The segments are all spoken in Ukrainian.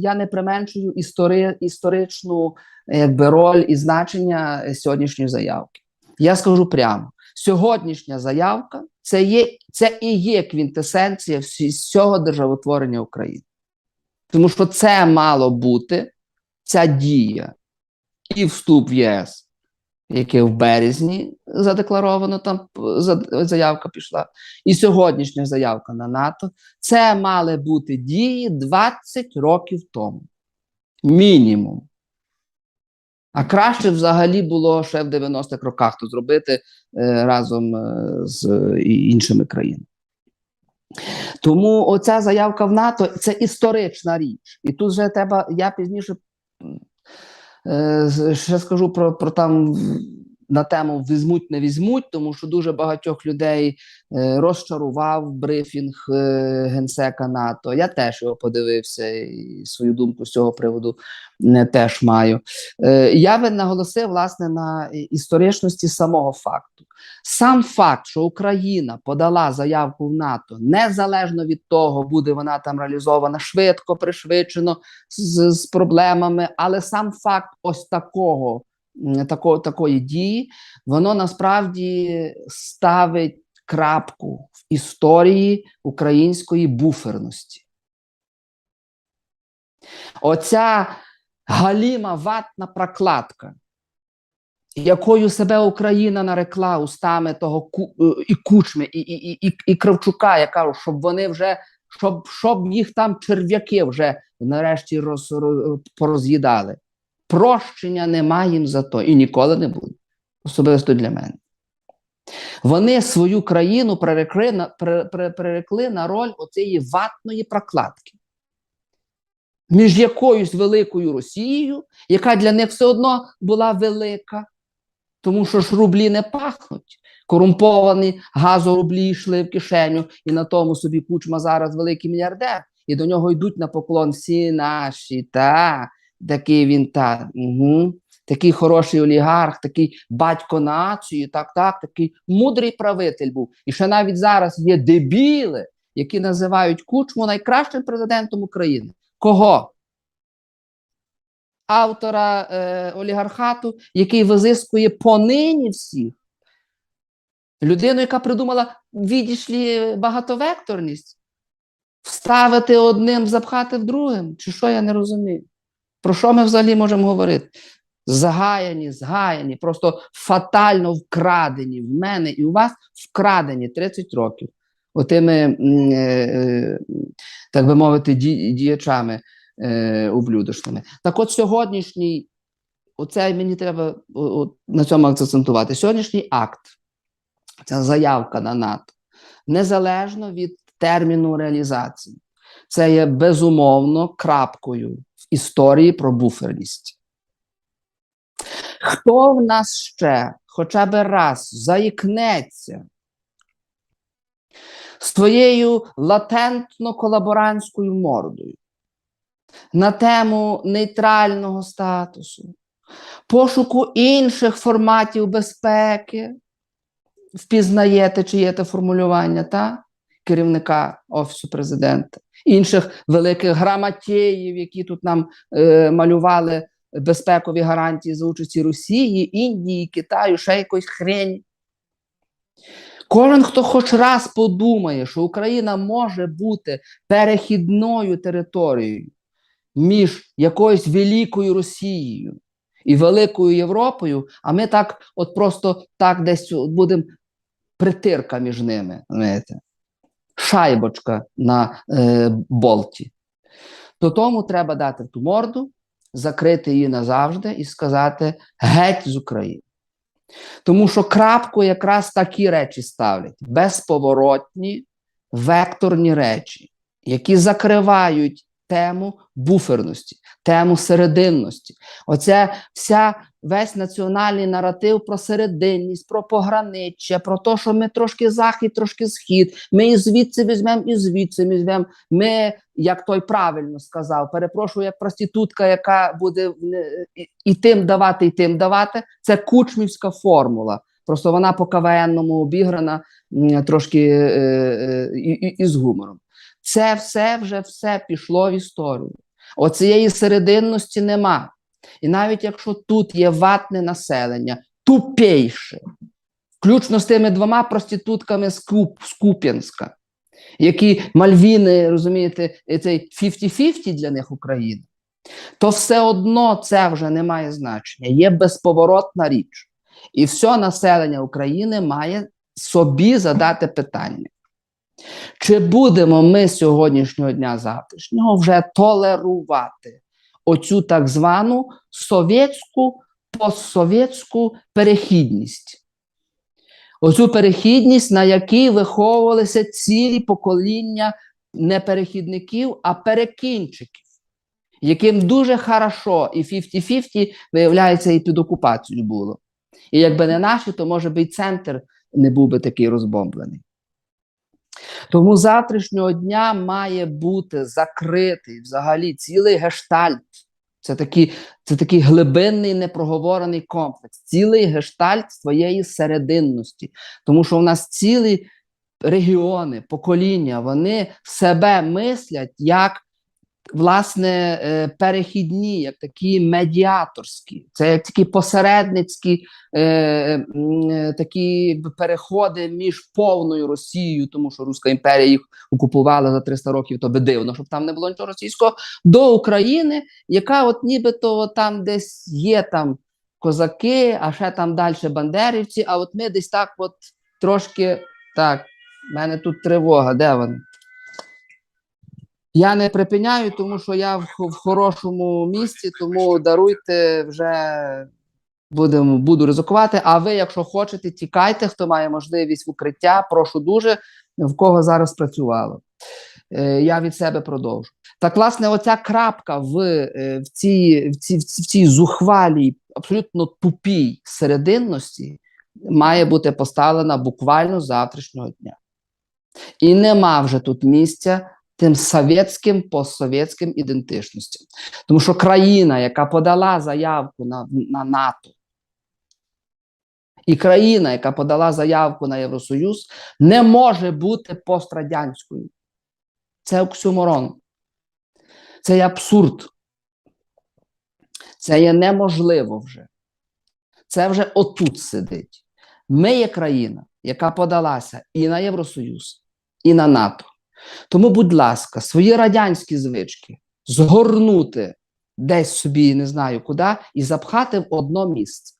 я не применшую істори, історичну якби, роль і значення е, сьогоднішньої заявки. Я скажу прямо: сьогоднішня заявка це є це і є квінтесенція всього державотворення України. Тому що це мало бути ця дія і вступ в ЄС, яке в березні задекларовано, там заявка пішла, і сьогоднішня заявка на НАТО. Це мали бути дії 20 років тому. Мінімум. А краще взагалі було ще в 90-х роках то зробити е, разом е, з іншими країнами. Тому оця заявка в НАТО це історична річ. І тут вже треба, я пізніше ще скажу про, про там на тему візьмуть, не візьмуть, тому що дуже багатьох людей е, розчарував брифінг е, генсека НАТО. Я теж його подивився і свою думку з цього приводу не теж маю. Е, я би наголосив власне на історичності самого факту. Сам факт, що Україна подала заявку в НАТО, незалежно від того, буде вона там реалізована швидко, пришвидшено з, з проблемами, але сам факт ось такого, м, такого такої дії, воно насправді ставить крапку в історії української буферності. Оця галіма ватна прокладка, якою себе Україна нарекла устами того е, і Кучми, і, і, і, і Кравчука, я кажу, щоб вони вже, щоб, щоб їх там черв'яки вже нарешті роз, роз, пороз'їдали. Прощення немає їм за то і ніколи не буде. Особисто для мене. Вони свою країну прирекли на, при- при- прирекли на роль оцієї ватної прокладки між якоюсь великою Росією, яка для них все одно була велика, тому що ж рублі не пахнуть. Корумповані газорублі йшли в кишеню, і на тому собі кучма зараз великий мільярдер, і до нього йдуть на поклон всі наші, та такий він та. Угу. Такий хороший олігарх, такий батько нації, так, так, такий мудрий правитель був. І ще навіть зараз є дебіли, які називають Кучму найкращим президентом України. Кого? Автора е, олігархату, який визискує понині всіх. Людину, яка придумала відійшлі багатовекторність, вставити одним, запхати в другим. Чи що я не розумію? Про що ми взагалі можемо говорити? Загаяні, згаяні, просто фатально вкрадені в мене і у вас вкрадені 30 років отими, е, е, так би мовити, діячами е, ублюдочними. Так от сьогоднішній, оце мені треба на цьому акцентувати. Сьогоднішній акт, ця заявка на НАТО, незалежно від терміну реалізації, це є безумовно крапкою історії про буферність. Хто в нас ще хоча б раз заікнеться з твоєю латентно колаборантською мордою на тему нейтрального статусу, пошуку інших форматів безпеки, впізнаєте, чи є те формулювання та? керівника Офісу президента, інших великих граматєїв, які тут нам е, малювали безпекові гарантії за участі Росії, Індії, Китаю, ще якоїсь хрень. Кожен, хто хоч раз подумає, що Україна може бути перехідною територією між якоюсь великою Росією і великою Європою, а ми так, от просто так десь будемо притирка між ними, знаєте, шайбочка на е, болті. То тому треба дати ту морду, закрити її назавжди і сказати геть з України. Тому що крапку якраз такі речі ставлять: безповоротні, векторні речі, які закривають тему буферності, тему серединності. Оце вся весь національний наратив про серединність, про пограниччя, про те, що ми трошки захід, трошки схід. Ми і звідси візьмемо, і звідси візьмемо. Ми, як той правильно сказав, перепрошую, як проститутка, яка буде і, і тим давати, і тим давати. Це кучмівська формула. Просто вона по КВНному обіграна трошки е, е, і, і, і з гумором. Це все вже все пішло в історію. Оцієї серединності нема. І навіть якщо тут є ватне населення, тупейше, включно з тими двома проститутками з, Куп, з Куп'янська, які Мальвіни, розумієте, цей 50-50 для них Україна, то все одно це вже не має значення. Є безповоротна річ. І все населення України має собі задати питання. Чи будемо ми сьогоднішнього дня завтрашнього вже толерувати оцю так звану совєтську, постсовєтську перехідність? Оцю перехідність, на якій виховувалися цілі покоління не перехідників, а перекінчиків, яким дуже хорошо і 50-50, виявляється, і під окупацією було. І якби не наші, то може би і центр не був би такий розбомблений. Тому завтрашнього дня має бути закритий взагалі цілий гештальт. Це такий, це такий глибинний непроговорений комплекс, цілий гештальт своєї серединності. Тому що в нас цілі регіони, покоління, вони себе мислять як власне е, перехідні, як такі медіаторські, це як такі посередницькі е, е, такі переходи між повною Росією, тому що Руська імперія їх окупувала за 300 років, то би дивно, щоб там не було нічого російського, до України, яка от нібито там десь є там козаки, а ще там далі бандерівці, а от ми десь так от трошки так, в мене тут тривога, де вони? Я не припиняю, тому що я в, в хорошому місці, тому даруйте вже будемо, буду ризикувати. А ви, якщо хочете, тікайте, хто має можливість укриття, прошу дуже, в кого зараз працювало. Е, я від себе продовжу. Так, власне, оця крапка в, е, в, цій, в цій- в цій зухвалій, абсолютно тупій серединності має бути поставлена буквально з завтрашнього дня. І нема вже тут місця тим совєтським, постсовєтським ідентичностям. Тому що країна, яка подала заявку на, на НАТО, і країна, яка подала заявку на Євросоюз, не може бути пострадянською. Це оксюморон. Це є абсурд. Це є неможливо вже. Це вже отут сидить. Ми є країна, яка подалася і на Євросоюз, і на НАТО. Тому, будь ласка, свої радянські звички згорнути десь собі, не знаю куди, і запхати в одно місце.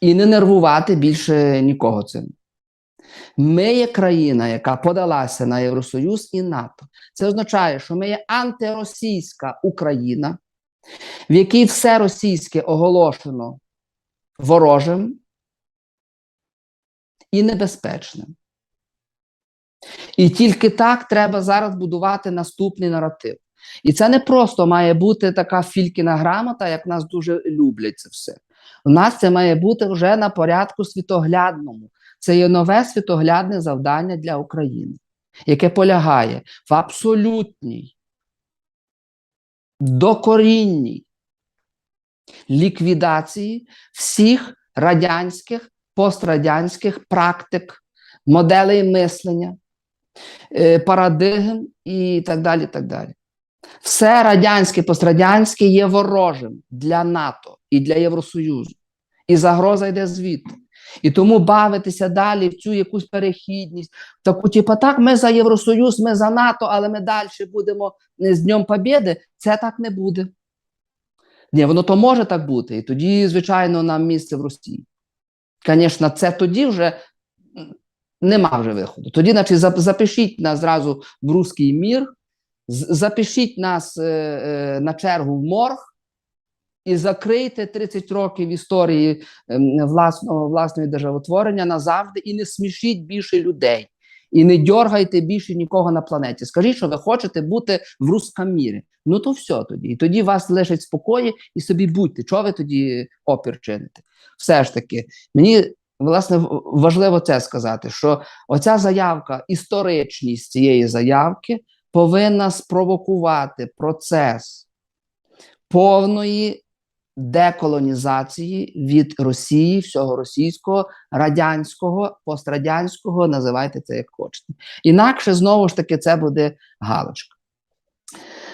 І не нервувати більше нікого цим. Ми є країна, яка подалася на Євросоюз і НАТО. Це означає, що ми є антиросійська Україна, в якій все російське оголошено ворожим і небезпечним. І тільки так треба зараз будувати наступний наратив. І це не просто має бути така фількіна грамота, як нас дуже люблять це все. У нас це має бути вже на порядку світоглядному. Це є нове світоглядне завдання для України, яке полягає в абсолютній, докорінній ліквідації всіх радянських, пострадянських практик, моделей мислення, парадигм і так далі. так далі. Все радянське, пострадянське є ворожим для НАТО і для Євросоюзу. І загроза йде звідти. І тому бавитися далі в цю якусь перехідність, таку, типу, так, ми за Євросоюз, ми за НАТО, але ми далі будемо з Днем Побєди, це так не буде. Ні, воно то може так бути. І тоді, звичайно, нам місце в Росії. Звісно, це тоді вже нема вже виходу. Тоді, значить, запишіть нас зразу в руський мір, запишіть нас е, на чергу в морг і закрийте 30 років історії ем, власного, власної державотворення назавжди і не смішіть більше людей. І не дьоргайте більше нікого на планеті. Скажіть, що ви хочете бути в русском мірі. Ну то все тоді. І тоді вас лишать спокої і собі будьте. Чого ви тоді опір чините? Все ж таки, мені власне важливо це сказати: що оця заявка, історичність цієї заявки повинна спровокувати процес повної деколонізації від Росії, всього російського, радянського, пострадянського, називайте це як хочете. Інакше знову ж таки це буде галочка.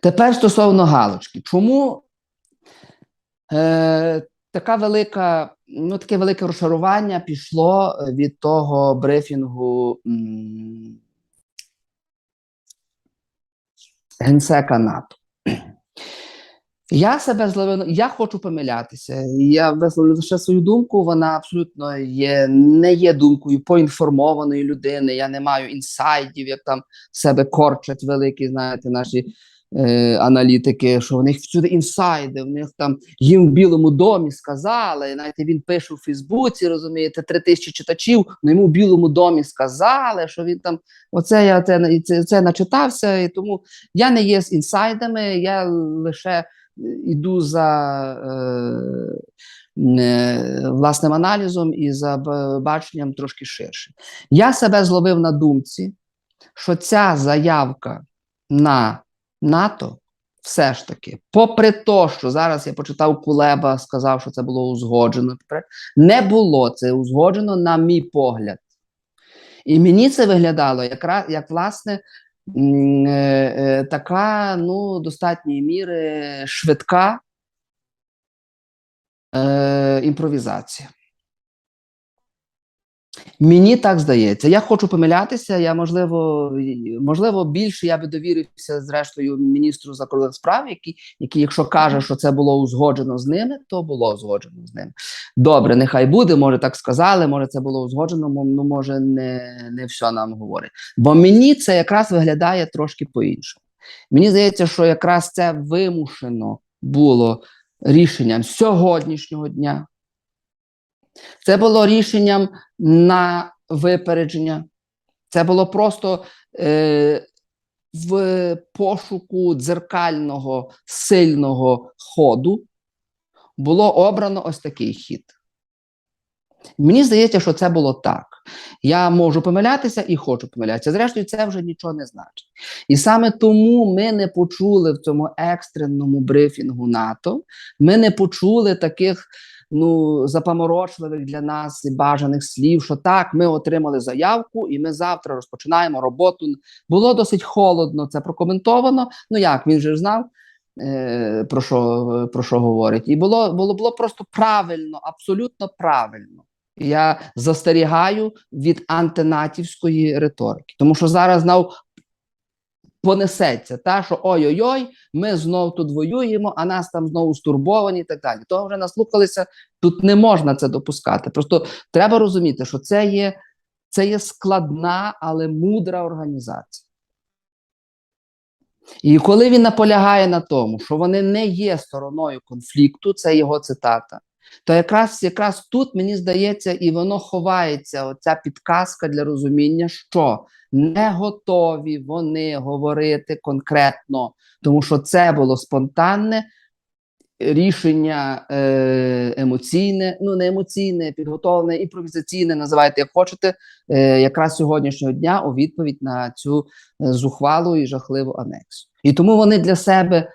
Тепер стосовно галочки. Чому е, така велика, ну, таке велике розчарування пішло від того брифінгу м, генсека НАТО? Я себе зловив, я хочу помилятися. Я висловлю лише свою думку. Вона абсолютно є, не є думкою поінформованої людини. Я не маю інсайдів, як там себе корчать великі, знаєте, наші е, аналітики, що в них всюди інсайди, в них там їм в Білому домі сказали. Знаєте, він пише у Фейсбуці, розумієте, три тисячі читачів, ну йому в Білому домі сказали, що він там оце я це, це, це начитався, і тому я не є з інсайдами, я лише іду за е, е, власним аналізом і за баченням трошки ширше. Я себе зловив на думці, що ця заявка на НАТО все ж таки, попри те, що зараз я почитав Кулеба, сказав, що це було узгоджено, не було це узгоджено, на мій погляд. І мені це виглядало якраз як власне е, е, така ну, достатньої міри швидка е, імпровізація. Мені так здається. Я хочу помилятися. Я можливо, можливо, більше я би довірився зрештою міністру закордонних справ, який, який, якщо каже, що це було узгоджено з ними, то було узгоджено з ними. Добре, нехай буде. Може, так сказали, може, це було узгоджено, ну може не, не все нам говорить. Бо мені це якраз виглядає трошки по-іншому. Мені здається, що якраз це вимушено було рішенням сьогоднішнього дня. Це було рішенням на випередження. Це було просто е, в пошуку дзеркального сильного ходу було обрано ось такий хід. Мені здається, що це було так. Я можу помилятися і хочу помилятися. Зрештою, це вже нічого не значить. І саме тому ми не почули в цьому екстреному брифінгу НАТО, ми не почули таких ну, запаморочливих для нас і бажаних слів, що так, ми отримали заявку, і ми завтра розпочинаємо роботу. Було досить холодно, це прокоментовано. Ну як він же знав. е, Про що, про що говорить, і було, було, було просто правильно, абсолютно правильно. Я застерігаю від антинатівської риторики, тому що зараз знов понесеться та що ой-ой-ой, ми знов тут воюємо, а нас там знову стурбовані і так далі. Того вже наслухалися. Тут не можна це допускати. Просто треба розуміти, що це є, це є складна, але мудра організація. І коли він наполягає на тому, що вони не є стороною конфлікту, це його цитата. То якраз якраз тут мені здається, і воно ховається оця підказка для розуміння, що не готові вони говорити конкретно, тому що це було спонтанне рішення е, емоційне, ну не емоційне, підготовлене, імпровізаційне, називайте як хочете, е, якраз сьогоднішнього дня у відповідь на цю е, зухвалу і жахливу анексію. І тому вони для себе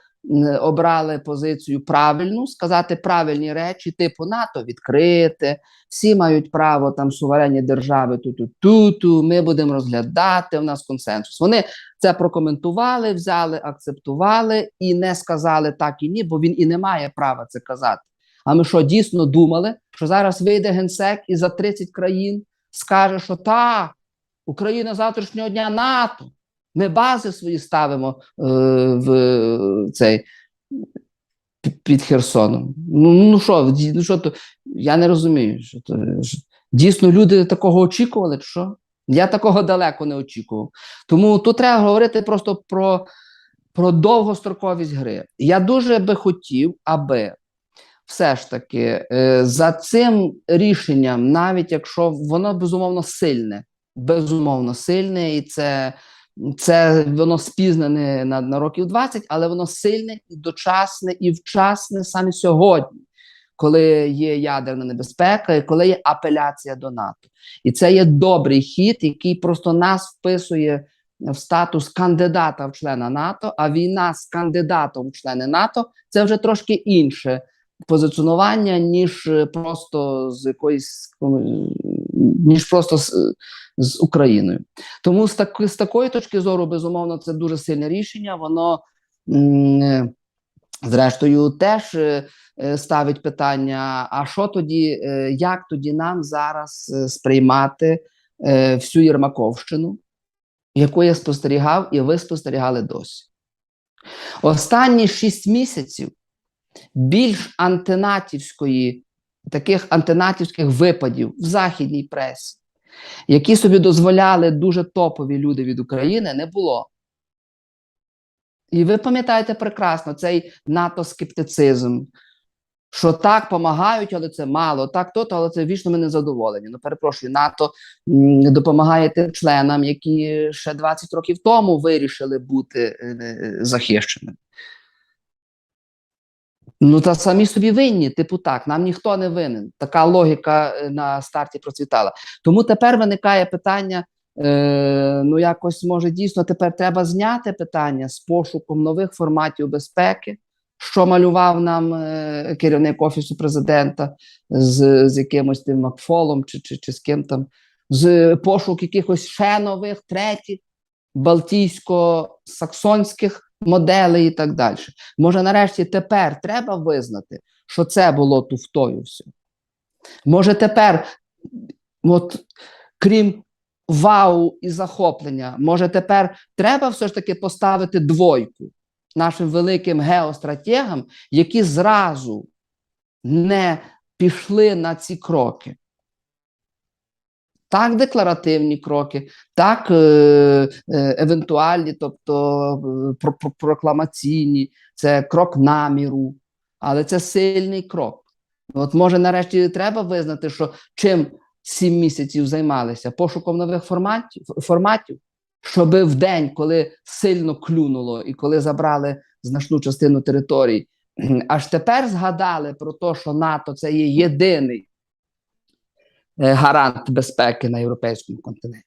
обрали позицію правильну, сказати правильні речі, типу НАТО відкрите, всі мають право там суверенні держави ту-ту-ту-ту, ми будемо розглядати, у нас консенсус. Вони це прокоментували, взяли, акцептували і не сказали так і ні, бо він і не має права це казати. А ми що дійсно думали, що зараз вийде генсек і за 30 країн скаже, що так, Україна завтрашнього дня НАТО. Ми бази свої ставимо е, в цей під Херсоном. Ну, ну що, ну що то, я не розумію, що то дійсно люди такого очікували, чи що? Я такого далеко не очікував. Тому тут треба говорити просто про, про довгостроковість гри. Я дуже би хотів, аби все ж таки е, за цим рішенням, навіть якщо воно безумовно сильне, безумовно сильне, і це, це воно спізнене на, на років 20, але воно сильне і дочасне, і вчасне саме сьогодні, коли є ядерна небезпека, і коли є апеляція до НАТО. І це є добрий хід, який просто нас вписує в статус кандидата в члена НАТО, а війна з кандидатом в члени НАТО це вже трошки інше позиціонування, ніж просто з якоїсь ніж просто з, з Україною. Тому з, таки, з такої точки зору, безумовно, це дуже сильне рішення. Воно зрештою, теж е, е, ставить питання: а що тоді, е, як тоді нам зараз сприймати всю Єрмаковщину, яку я спостерігав, і ви спостерігали досі? Останні шість місяців більш антинатівської, таких антинатівських випадів в західній пресі, які собі дозволяли дуже топові люди від України, не було. І ви пам'ятаєте прекрасно цей НАТО-скептицизм, що так допомагають, але це мало, так то, але це вічно ми не. Ну, перепрошую, НАТО допомагає тим членам, які ще 20 років тому вирішили бути е, захищеними. Ну, та самі собі винні, типу так, нам ніхто не винен. Така логіка е, на старті процвітала. Тому тепер виникає питання: е, ну, якось може дійсно тепер треба зняти питання з пошуком нових форматів безпеки, що малював нам е, керівник офісу президента з, з якимось тим Макфолом чи, чи, чи з ким там, з пошук якихось ще нових, третіх, балтійсько-саксонських моделей і так далі. Може, нарешті тепер треба визнати, що це було туфтою все. Може, тепер, от, крім вау і захоплення, може, тепер треба все ж таки поставити двойку нашим великим геостратегам, які зразу не пішли на ці кроки. Так, декларативні кроки, так, е, е, евентуальні, тобто е, про, про, прокламаційні, це крок наміру, але це сильний крок. От може, нарешті, треба визнати, що чим сім місяців займалися? Пошуком нових форматів, форматів, щоб в день, коли сильно клюнуло і коли забрали значну частину територій, аж тепер згадали про те, що НАТО це є єдиний гарант безпеки на європейському континенті.